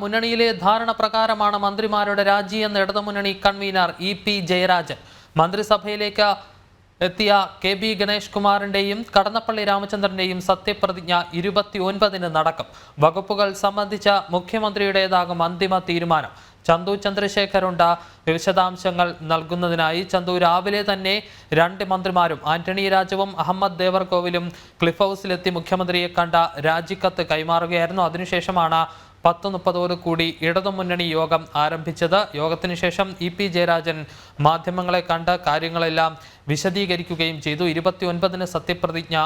മുന്നണിയിലെ ധാരണ പ്രകാരമാണ് മന്ത്രിമാരുടെ രാജി എന്ന് ഇടതുമുന്നണി കൺവീനർ ഇ പി ജയരാജൻ. മന്ത്രിസഭയിലേക്ക് എത്തിയ കെ ബി ഗണേഷ് കുമാറിന്റെയും കടന്നപ്പള്ളി രാമചന്ദ്രന്റെയും സത്യപ്രതിജ്ഞ ഇരുപത്തി ഒൻപതിന് നടക്കും. വകുപ്പുകൾ സംബന്ധിച്ച മുഖ്യമന്ത്രിയുടേതാകും അന്തിമ തീരുമാനം. ചന്തു ചന്ദ്രശേഖരുണ്ട വിശദാംശങ്ങൾ നൽകുന്നതിനായി. ചന്തു രാവിലെ തന്നെ രണ്ട് മന്ത്രിമാരും ആന്റണി രാജുവും അഹമ്മദ് ദേവർകോവിലും ക്ലിഫ് ഹൗസിലെത്തി മുഖ്യമന്ത്രിയെ കണ്ട രാജിക്കത്ത് കൈമാറുകയായിരുന്നു. അതിനുശേഷമാണ് പത്ത് മുപ്പതോടു കൂടി ഇടതുമുന്നണി യോഗം ആരംഭിച്ചത്. യോഗത്തിന് ശേഷം ഇ പി ജയരാജൻ മാധ്യമങ്ങളെ കണ്ട് കാര്യങ്ങളെല്ലാം വിശദീകരിക്കുകയും ചെയ്തു. ഇരുപത്തി ഒൻപതിന് സത്യപ്രതിജ്ഞ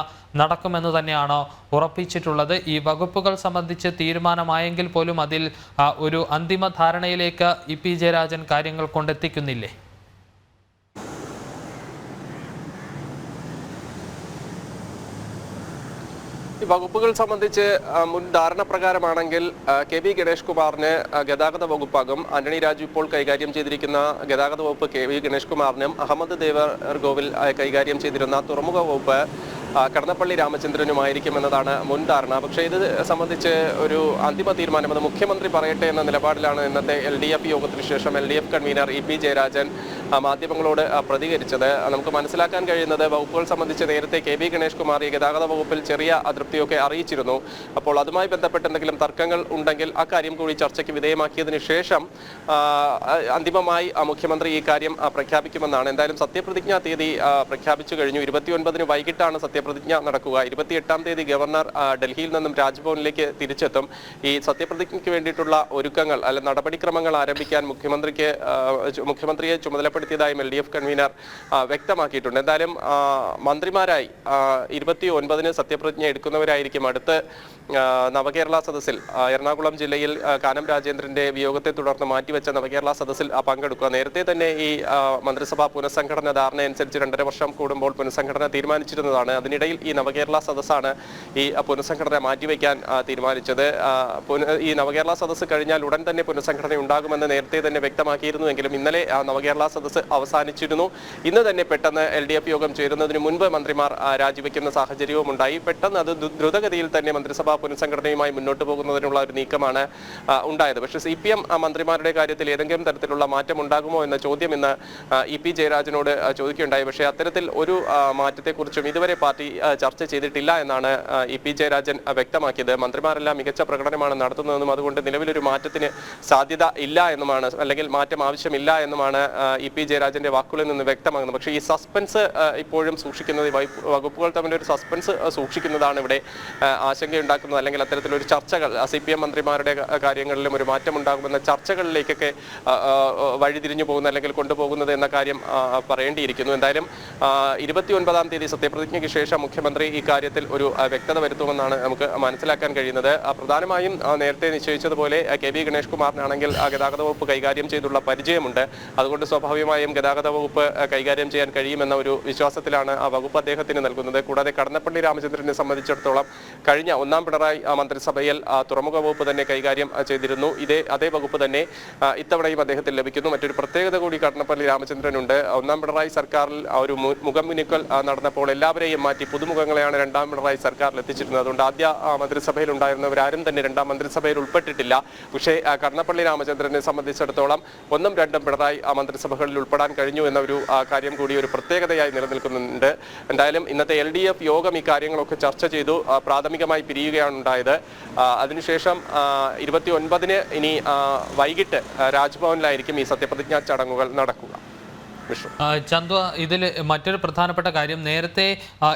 നടക്കുമെന്ന് തന്നെയാണ് ഉറപ്പിച്ചിട്ടുള്ളത്. ഈ വകുപ്പുകൾ സംബന്ധിച്ച് തീരുമാനമായെങ്കിൽ പോലും അതിൽ ഒരു അന്തിമ ധാരണയിലേക്ക് ഇ പി ജയരാജൻ കാര്യങ്ങൾ കൊണ്ടെത്തിക്കുന്നില്ലേ? വകുപ്പുകൾ സംബന്ധിച്ച് മുൻ ധാരണ പ്രകാരമാണെങ്കിൽ കെ വി ഗണേഷ് കുമാറിന് ഗതാഗത വകുപ്പാകും ആന്റണി രാജു ഇപ്പോൾ കൈകാര്യം ചെയ്തിരിക്കുന്ന ഗതാഗത വകുപ്പ് കെ വി ഗണേഷ് കുമാറിനും അഹമ്മദ് ദേവർ ഗോവിൽ കൈകാര്യം ചെയ്തിരുന്ന തുറമുഖ വകുപ്പ് കടന്നപ്പള്ളി രാമചന്ദ്രനുമായിരിക്കും എന്നതാണ് മുൻ ധാരണ. പക്ഷേ ഇത് സംബന്ധിച്ച് ഒരു അന്തിമ തീരുമാനം. അത് മുഖ്യമന്ത്രി പറയട്ടെ എന്ന നിലപാടിലാണ് ഇന്നത്തെ എൽ ഡി എഫ് യോഗത്തിന് ശേഷം L D F convener E P Jayarajan മാധ്യമങ്ങളോട് പ്രതികരിച്ചത്. നമുക്ക് മനസ്സിലാക്കാൻ കഴിയുന്നത് വകുപ്പുകൾ സംബന്ധിച്ച് നേരത്തെ കെ വി ഗണേഷ് കുമാർ ഗതാഗത വകുപ്പിൽ ചെറിയ അതൃപ്തിയൊക്കെ അറിയിച്ചിരുന്നു. അപ്പോൾ അതുമായി ബന്ധപ്പെട്ട് എന്തെങ്കിലും തർക്കങ്ങൾ ഉണ്ടെങ്കിൽ അക്കാര്യം കൂടി ചർച്ചയ്ക്ക് വിധേയമാക്കിയതിനു ശേഷം അന്തിമമായി മുഖ്യമന്ത്രി ഈ കാര്യം പ്രഖ്യാപിക്കുമെന്നാണ്. എന്തായാലും സത്യപ്രതിജ്ഞാ തീയതി പ്രഖ്യാപിച്ചു കഴിഞ്ഞു. ഇരുപത്തിയൊൻപതിന് വൈകിട്ടാണ് സത്യപ്രതിജ്ഞ നടക്കുക. ഇരുപത്തിയെട്ടാം തീയതി ഗവർണർ ഡൽഹിയിൽ നിന്നും രാജ്ഭവനിലേക്ക് തിരിച്ചെത്തും. ഈ സത്യപ്രതിജ്ഞയ്ക്ക് വേണ്ടിയിട്ടുള്ള ഒരുക്കങ്ങൾ അല്ലെ നടപടിക്രമങ്ങൾ ആരംഭിക്കാൻ മുഖ്യമന്ത്രിക്ക് മുഖ്യമന്ത്രിയെ ചു- ചുമതലപ്പെടുത്തിയതായും എൽ ഡി എഫ് കൺവീനർ വ്യക്തമാക്കിയിട്ടുണ്ട്. എന്തായാലും മന്ത്രിമാരായി ഇരുപത്തി ഒൻപതിന് സത്യപ്രതിജ്ഞ എടുക്കുന്നവരായിരിക്കും. അടുത്ത് നവകേരള സദസ്സിൽ എറണാകുളം ജില്ലയിൽ കാനം രാജേന്ദ്രന്റെ വിയോഗത്തെ തുടർന്ന് മാറ്റിവെച്ച നവകേരള സദസ്സിൽ പങ്കെടുക്കുക. നേരത്തെ തന്നെ ഈ മന്ത്രിസഭാ പുനഃസംഘടന ധാരണ അനുസരിച്ച് രണ്ടര വർഷം കൂടുമ്പോൾ പുനഃസംഘടന തീരുമാനിച്ചിരുന്നതാണ്. അതിനിടയിൽ ഈ നവകേരള സദസ്സാണ് ഈ പുനഃസംഘടന മാറ്റിവെക്കാൻ തീരുമാനിച്ചത്. ഈ നവകേരള സദസ്സ് കഴിഞ്ഞാൽ ഉടൻ തന്നെ പുനഃസംഘടന ഉണ്ടാകുമെന്ന് നേരത്തെ തന്നെ വ്യക്തമാക്കിയിരുന്നുവെങ്കിലും ഇന്നലെ നവകേരള സദസ്സ് അവസാനിച്ചിരുന്നു. ഇന്ന് തന്നെ പെട്ടെന്ന് എൽ ഡി എഫ് യോഗം ചേരുന്നതിന് മുൻപ് മന്ത്രിമാർ രാജിവെക്കുന്ന സാഹചര്യവും ഉണ്ടായി. പെട്ടെന്ന് അത് ദ്രു- ദ്രുതഗതിയിൽ തന്നെ മന്ത്രിസഭാ പുനഃസംഘടനയുമായി മുന്നോട്ട് പോകുന്നതിനുള്ള ഒരു നീക്കമാണ് ഉണ്ടായത്. പക്ഷേ സി പി എം മന്ത്രിമാരുടെ കാര്യത്തിൽ ഏതെങ്കിലും തരത്തിലുള്ള മാറ്റം ഉണ്ടാകുമോ എന്ന ചോദ്യം ഇന്ന് ഇ പി ജയരാജനോട് ചോദിക്കുകയുണ്ടായി. പക്ഷേ അത്തരത്തിൽ ഒരു മാറ്റത്തെക്കുറിച്ചും ഇതുവരെ പാർട്ടി ചർച്ച ചെയ്തിട്ടില്ല എന്നാണ് ഇ പി ജയരാജൻ വ്യക്തമാക്കിയത്. മന്ത്രിമാരെല്ലാം മികച്ച പ്രകടനമാണ് നടത്തുന്നതെന്നും അതുകൊണ്ട് നിലവിലൊരു മാറ്റത്തിന് സാധ്യത ഇല്ല എന്നുമാണ് അല്ലെങ്കിൽ മാറ്റം ആവശ്യമില്ല എന്നുമാണ് ഇ പി ജയരാജന്റെ വാക്കുകളിൽ നിന്ന് വ്യക്തമാകുന്നത് പക്ഷേ ഈ സസ്പെൻസ് ഇപ്പോഴും സൂക്ഷിക്കുന്നത് വകുപ്പുകൾ തമ്മിൽ ഒരു സസ്പെൻസ് സൂക്ഷിക്കുന്നതാണ് ഇവിടെ ആശങ്കയുണ്ടാക്കുന്നത്. അല്ലെങ്കിൽ അത്തരത്തിലൊരു ചർച്ചകൾ സി പി എം മന്ത്രിമാരുടെ കാര്യങ്ങളിലും ഒരു മാറ്റം ഉണ്ടാകുമെന്ന ചർച്ചകളിലേക്കൊക്കെ വഴിതിരിഞ്ഞു പോകുന്ന അല്ലെങ്കിൽ കൊണ്ടുപോകുന്നത് എന്ന കാര്യം പറയേണ്ടിയിരിക്കുന്നു. എന്തായാലും ഇരുപത്തി ഒൻപതാം തീയതി സത്യപ്രതിജ്ഞയ്ക്ക് ശേഷം മുഖ്യമന്ത്രി ഈ കാര്യത്തിൽ ഒരു വ്യക്തത വരുത്തുമെന്നാണ് നമുക്ക് മനസ്സിലാക്കാൻ കഴിയുന്നത്. പ്രധാനമായും നേരത്തെ നിശ്ചയിച്ചതുപോലെ കെ വി ഗണേഷ് കുമാറിനാണെങ്കിൽ ഗതാഗത വകുപ്പ് കൈകാര്യം ചെയ്തുള്ള പരിചയമുണ്ട്. അതുകൊണ്ട് സ്വാഭാവികമായും ഗതാഗത വകുപ്പ് കൈകാര്യം ചെയ്യാൻ കഴിയുമെന്ന ഒരു വിശ്വാസത്തിലാണ് ആ വകുപ്പ് അദ്ദേഹത്തിന് നൽകുന്നത്. കൂടാതെ കടന്നപ്പള്ളി രാമചന്ദ്രനെ സംബന്ധിച്ചിടത്തോളം കഴിഞ്ഞ ഒന്നാം പിണറായി മന്ത്രിസഭയിൽ തുറമുഖ വകുപ്പ് തന്നെ കൈകാര്യം ചെയ്തിരുന്നു. ഇതേ അതേ വകുപ്പ് തന്നെ ഇത്തവണയും അദ്ദേഹത്തിന് ലഭിക്കുന്നു. മറ്റൊരു പ്രത്യേകത കൂടി കടന്നപ്പള്ളി രാമചന്ദ്രനുണ്ട്. ഒന്നാം പിണറായി സർക്കാരിൽ ഒരു മുഖം മുഖംമിനുക്കൽ നടന്നപ്പോൾ എല്ലാവരെയും മാറ്റി പുതുമുഖങ്ങളെയാണ് രണ്ടാം പിണറായി സർക്കാരിൽ എത്തിച്ചിരുന്നത്. അതുകൊണ്ട് ആദ്യ മന്ത്രിസഭയിൽ ഉണ്ടായിരുന്നവരാരും തന്നെ രണ്ടാം മന്ത്രിസഭയിൽ ഉൾപ്പെട്ടിട്ടില്ല. പക്ഷേ കടന്നപ്പള്ളി രാമചന്ദ്രനെ സംബന്ധിച്ചിടത്തോളം ഒന്നും രണ്ടും പിണറായി ആ മന്ത്രിസഭകളിൽ ഉൾപ്പെടാൻ കഴിഞ്ഞു എന്ന ഒരു കാര്യം കൂടി ഒരു പ്രത്യേകതയായി നിലനിൽക്കുന്നുണ്ട്. എന്തായാലും ഇന്നത്തെ എൽ ഡി എഫ് യോഗം ഈ കാര്യങ്ങളൊക്കെ ചർച്ച ചെയ്തു പ്രാഥമികമായി പിരിയുകയാണ് ഉണ്ടായത്. അതിനുശേഷം ഇരുപത്തി ഒൻപതിന് ഇനി വൈകിട്ട് രാജ്ഭവനിലായിരിക്കും ഈ സത്യപ്രതിജ്ഞാ ചടങ്ങുകൾ നടക്കുക. ആ, ഇതിൽ മറ്റൊരു പ്രധാനപ്പെട്ട കാര്യം. നേരത്തെ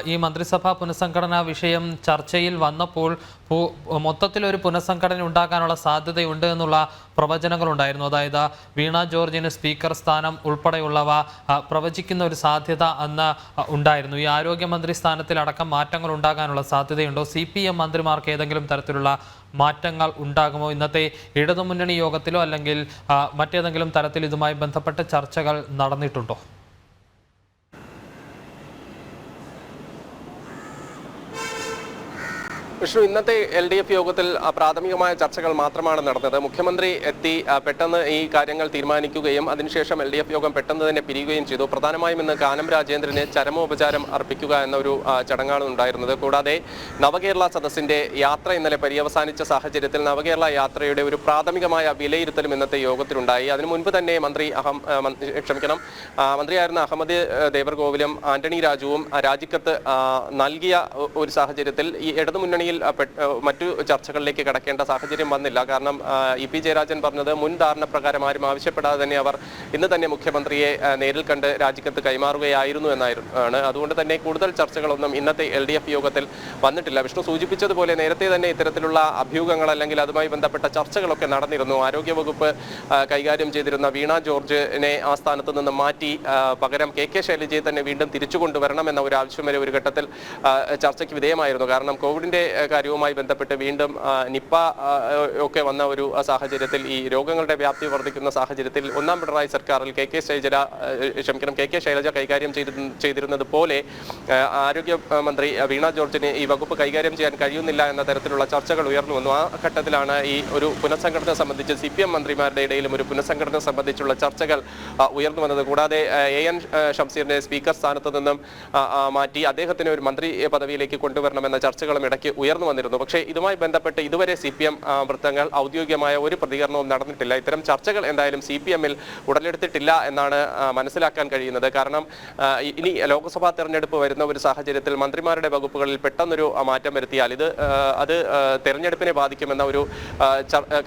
ഈ മന്ത്രിസഭാ പുനഃസംഘടനാ വിഷയം ചർച്ചയിൽ വന്നപ്പോൾ മൊത്തത്തിൽ ഒരു പുനഃസംഘടന ഉണ്ടാക്കാനുള്ള സാധ്യതയുണ്ട് എന്നുള്ള പ്രവചനങ്ങളുണ്ടായിരുന്നു. അതായത് വീണ ജോർജിന് സ്പീക്കർ സ്ഥാനം ഉൾപ്പെടെയുള്ളവ പ്രവചിക്കുന്ന ഒരു സാധ്യത അന്ന് ഉണ്ടായിരുന്നു. ഈ ആരോഗ്യമന്ത്രി സ്ഥാനത്തിലടക്കം മാറ്റങ്ങൾ ഉണ്ടാകാനുള്ള സാധ്യതയുണ്ടോ? സി പി എം മന്ത്രിമാർക്ക് ഏതെങ്കിലും തരത്തിലുള്ള മാറ്റങ്ങൾ ഉണ്ടാകുമോ? ഇന്നത്തെ ഇടതുമുന്നണി യോഗത്തിലോ അല്ലെങ്കിൽ മറ്റേതെങ്കിലും തരത്തിൽ ഇതുമായി ബന്ധപ്പെട്ട ചർച്ചകൾ നടന്നിട്ടുണ്ടോ? വിഷ്ണു ഇന്നത്തെ എൽ ഡി എഫ് യോഗത്തിൽ പ്രാഥമികമായ ചർച്ചകൾ മാത്രമാണ് നടന്നത്. മുഖ്യമന്ത്രി എത്തി പെട്ടെന്ന് ഈ കാര്യങ്ങൾ തീരുമാനിക്കുകയും അതിനുശേഷം എൽ ഡി എഫ് യോഗം പെട്ടെന്ന് തന്നെ പിരിയുകയും ചെയ്തു. പ്രധാനമായും ഇന്ന് കാനം രാജേന്ദ്രന് ചരമോപചാരം അർപ്പിക്കുക എന്ന ഒരു ചടങ്ങാണ് ഉണ്ടായിരുന്നത്. കൂടാതെ നവകേരള സദസ്സിന്റെ യാത്ര ഇന്നലെ പര്യവസാനിച്ച സാഹചര്യത്തിൽ നവകേരള യാത്രയുടെ ഒരു പ്രാഥമികമായ വിലയിരുത്തലും ഇന്നത്തെ യോഗത്തിലുണ്ടായി. അതിനു മുൻപ് തന്നെ മന്ത്രി അഹം ക്ഷമിക്കണം മന്ത്രിയായിരുന്ന അഹമ്മദ് ദേവർഗോവിലും ആന്റണി രാജുവും രാജിക്കത്ത് നൽകിയ ഒരു സാഹചര്യത്തിൽ ഈ ഇടതുമുന്നണിയിൽ മറ്റു ചർച്ചകളിലേക്ക് കടക്കേണ്ട സാഹചര്യം വന്നില്ല. കാരണം ഇ പി ജയരാജൻ പറഞ്ഞത് മുൻ ധാരണ പ്രകാരം ആരും ആവശ്യപ്പെടാതെ തന്നെ അവർ ഇന്ന് തന്നെ മുഖ്യമന്ത്രിയെ നേരിൽ കണ്ട് രാജിക്കത്ത് കൈമാറുകയായിരുന്നു എന്നായിരുന്നു അതുകൊണ്ട് തന്നെ കൂടുതൽ ചർച്ചകളൊന്നും ഇന്നത്തെ എൽ ഡി എഫ് യോഗത്തിൽ വന്നിട്ടില്ല. വിഷ്ണു സൂചിപ്പിച്ചതുപോലെ നേരത്തെ തന്നെ ഇത്തരത്തിലുള്ള അഭ്യൂഹങ്ങൾ അല്ലെങ്കിൽ അതുമായി ബന്ധപ്പെട്ട ചർച്ചകളൊക്കെ നടന്നിരുന്നു. ആരോഗ്യവകുപ്പ് വകുപ്പ് കൈകാര്യം ചെയ്തിരുന്ന വീണ ജോർജിനെ ആ സ്ഥാനത്ത് നിന്ന് മാറ്റി പകരം കെ കെ ശൈലജയെ തന്നെ വീണ്ടും തിരിച്ചുകൊണ്ടുവരണം എന്ന ഒരു ആവശ്യം വരെ ഒരു ഘട്ടത്തിൽ ചർച്ചയ്ക്ക് വിധേയമായിരുന്നു. കാരണം കോവിഡിന്റെ കാര്യവുമായി ബന്ധപ്പെട്ട് വീണ്ടും നിപ്പ ഒക്കെ വന്ന ഒരു സാഹചര്യത്തിൽ ഈ രോഗങ്ങളുടെ വ്യാപ്തി വർദ്ധിക്കുന്ന സാഹചര്യത്തിൽ ഒന്നാം പിണറായി സർക്കാരിൽ കെ കെ ശൈലജ ക്ഷമിക്കണം കെ കെ ശൈലജ കൈകാര്യം ചെയ്തി ചെയ്തിരുന്നത് പോലെ ആരോഗ്യമന്ത്രി വീണ ജോർജിന് ഈ വകുപ്പ് കൈകാര്യം ചെയ്യാൻ കഴിയുന്നില്ല എന്ന തരത്തിലുള്ള ചർച്ചകൾ ഉയർന്നു വന്നു. ആ ഘട്ടത്തിലാണ് ഈ ഒരു പുനഃസംഘടന സംബന്ധിച്ച് സി പി എം മന്ത്രിമാരുടെ ഇടയിലും ഒരു പുനഃസംഘടന സംബന്ധിച്ചുള്ള ചർച്ചകൾ ഉയർന്നു വന്നത്. കൂടാതെ എ എൻ ഷംസീറിനെ സ്പീക്കർ സ്ഥാനത്ത് നിന്നും മാറ്റി അദ്ദേഹത്തിന് ഒരു മന്ത്രി പദവിയിലേക്ക് കൊണ്ടുവരണമെന്ന ചർച്ചകളും ഇടയ്ക്ക് ഉയർന്നു വന്നിരുന്നു. പക്ഷേ ഇതുമായി ബന്ധപ്പെട്ട് ഇതുവരെ സി പി എം വൃത്തങ്ങൾ ഔദ്യോഗികമായ ഒരു പ്രതികരണവും നടന്നിട്ടില്ല. ഇത്തരം ചർച്ചകൾ എന്തായാലും സി പി എമ്മിൽ ഉടലെടുത്തിട്ടില്ല എന്നാണ് മനസ്സിലാക്കാൻ കഴിയുന്നത്. കാരണം ഇനി ലോക്സഭാ തെരഞ്ഞെടുപ്പ് വരുന്ന ഒരു സാഹചര്യത്തിൽ മന്ത്രിമാരുടെ വകുപ്പുകളിൽ പെട്ടെന്നൊരു മാറ്റം വരുത്തിയാൽ ഇത് അത് തെരഞ്ഞെടുപ്പിനെ ബാധിക്കുമെന്ന ഒരു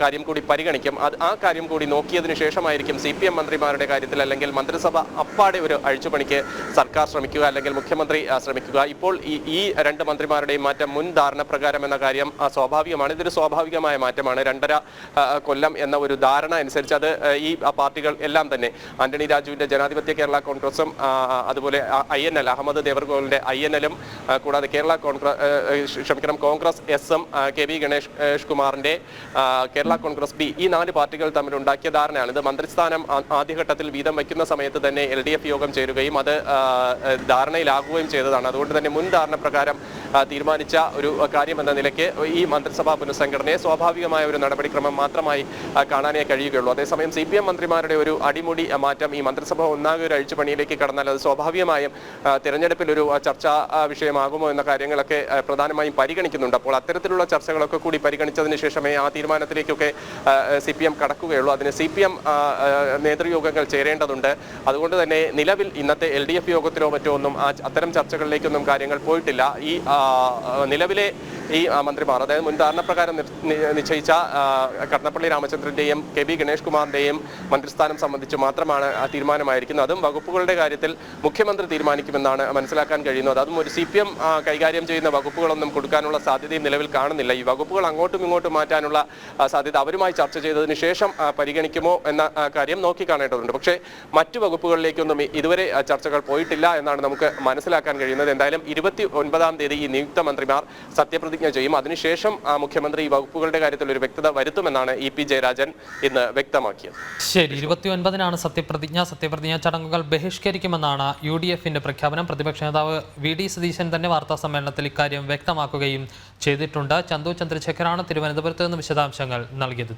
കാര്യം കൂടി പരിഗണിക്കും. അത് ആ കാര്യം കൂടി നോക്കിയതിനു ശേഷമായിരിക്കും സി പി എം മന്ത്രിമാരുടെ കാര്യത്തിൽ അല്ലെങ്കിൽ മന്ത്രിസഭ അപ്പാടെ ഒരു അഴിച്ചുപണിക്ക് സർക്കാർ ശ്രമിക്കുക അല്ലെങ്കിൽ മുഖ്യമന്ത്രി ശ്രമിക്കുക. ഇപ്പോൾ ഈ രണ്ട് മന്ത്രിമാരുടെയും മാറ്റം മുൻ ധാരണ പ്രകാരം എന്ന കാര്യം സ്വാഭാവികമാണ്. ഇതൊരു സ്വാഭാവികമായ മാറ്റമാണ്. രണ്ടര കൊല്ലം എന്ന ഒരു ധാരണ അനുസരിച്ച് അത് ഈ പാർട്ടികൾ എല്ലാം തന്നെ ആന്റണി രാജുവിന്റെ ജനാധിപത്യ കേരള കോൺഗ്രസും അതുപോലെ ഐ എൻ എൽ അഹമ്മദ് ദേവർഗോളിന്റെ ഐ എൻ എല്ലും കൂടാതെ കേരള കോൺഗ്രസ് ക്ഷമിക്കണം Congress S K V Ganesh കുമാറിന്റെ കേരള കോൺഗ്രസ് ബി ഈ നാല് പാർട്ടികൾ തമ്മിൽ ഉണ്ടാക്കിയ ധാരണയാണ്. ഇത് മന്ത്രിസ്ഥാനം ആദ്യഘട്ടത്തിൽ വീതം വയ്ക്കുന്ന സമയത്ത് തന്നെ എൽ ഡി എഫ് യോഗം ചേരുകയും അത് ധാരണയിലാകുകയും ചെയ്തതാണ്. അതുകൊണ്ട് തന്നെ മുൻ ധാരണ പ്രകാരം തീരുമാനിച്ച ഒരു കാര്യം എന്ന നിലയ്ക്ക് ഈ മന്ത്രിസഭാ പുനഃസംഘടനയെ സ്വാഭാവികമായ ഒരു നടപടിക്രമം മാത്രമായി കാണാനേ കഴിയുകയുള്ളൂ. അതേസമയം സി മന്ത്രിമാരുടെ ഒരു അടിമുടി മാറ്റം ഈ മന്ത്രിസഭ ഒന്നാകെ ഒരു അഴിച്ചുപണിയിലേക്ക് കടന്നാൽ അത് സ്വാഭാവികമായും തിരഞ്ഞെടുപ്പിൽ ഒരു ചർച്ചാ വിഷയമാകുമോ എന്ന കാര്യങ്ങളൊക്കെ പ്രധാനമായും പരിഗണിക്കുന്നുണ്ട്. അപ്പോൾ അത്തരത്തിലുള്ള ചർച്ചകളൊക്കെ കൂടി പരിഗണിച്ചതിന് ശേഷമേ ആ തീരുമാനത്തിലേക്കൊക്കെ സി പി എം കടക്കുകയുള്ളൂ. അതിന് സി പി എം നേതൃയോഗങ്ങൾ ചേരേണ്ടതുണ്ട്. അതുകൊണ്ട് തന്നെ നിലവിൽ ഇന്നത്തെ എൽ ഡി എഫ് യോഗത്തിലോ മറ്റോ ഒന്നും ആ അത്തരം ചർച്ചകളിലേക്കൊന്നും കാര്യങ്ങൾ പോയിട്ടില്ല. ഈ നിലവിലെ ഈ മന്ത്രിമാർ അതായത് മുൻ ധാരണപ്രകാരം നിശ്ചയിച്ച കടന്നപ്പള്ളി രാമചന്ദ്രന്റെയും കെ ബി ഗണേഷ് കുമാറിന്റെയും മന്ത്രിസ്ഥാനം സംബന്ധിച്ച് മാത്രമാണ് ആ തീരുമാനമായിരിക്കുന്നത്. അതും വകുപ്പുകളുടെ കാര്യത്തിൽ മുഖ്യമന്ത്രി തീരുമാനിക്കുമെന്നാണ് മനസ്സിലാക്കാൻ കഴിയുന്നത്. അതും ഒരു സി പി എം കൈകാര്യം ചെയ്യുന്ന വകുപ്പുകളൊന്നും കൊടുക്കാനുള്ള സാധ്യതയും നിലവിൽ കാണുന്നില്ല. ഈ വകുപ്പുകൾ അങ്ങോട്ടും ഇങ്ങോട്ടും മാറ്റാനുള്ള സാധ്യത അവരുമായി ചർച്ച ചെയ്തതിന് ശേഷം പരിഗണിക്കുമോ എന്ന കാര്യം നോക്കിക്കാണേണ്ടതുണ്ട് പക്ഷേ മറ്റു വകുപ്പുകളിലേക്കൊന്നും ഇതുവരെ ചർച്ചകൾ പോയിട്ടില്ല എന്നാണ് നമുക്ക് മനസ്സിലാക്കാൻ കഴിയുന്നത്. എന്തായാലും ഇരുപത്തി ഒൻപതാം തീയതി ഈ നിയുക്ത മന്ത്രിമാർ സത്യപ്രതിജ്ഞ ചെയ്യും. അതിനുശേഷം മുഖ്യമന്ത്രി ഈ വകുപ്പുകളുടെ കാര്യത്തിൽ ഒരു വ്യക്തത വരുത്തുമെന്നാണ് ഇ പി ജയരാജൻ ഇന്ന് വ്യക്തമാക്കിയത്. ശരി ഇരുപത്തി ഒൻപതിനാണ് സത്യപ്രതിജ്ഞ. സത്യപ്രതിജ്ഞ ചടങ്ങുകൾ ബഹിഷ്കരിക്കുമെന്നാണ് യു ഡി എഫിന്റെ പ്രഖ്യാപനം. പ്രതിപക്ഷ നേതാവ് വി. ഡി. സതീശൻ തന്നെ വാർത്താ സമ്മേളനത്തിൽ ഇക്കാര്യം വ്യക്തമാക്കുകയും ചെയ്തിട്ടുണ്ട്. ചന്തു ചന്ദ്രശേഖരാണ് തിരുവനന്തപുരത്ത് നിന്ന് വിശദാംശങ്ങൾ നൽകിയത്.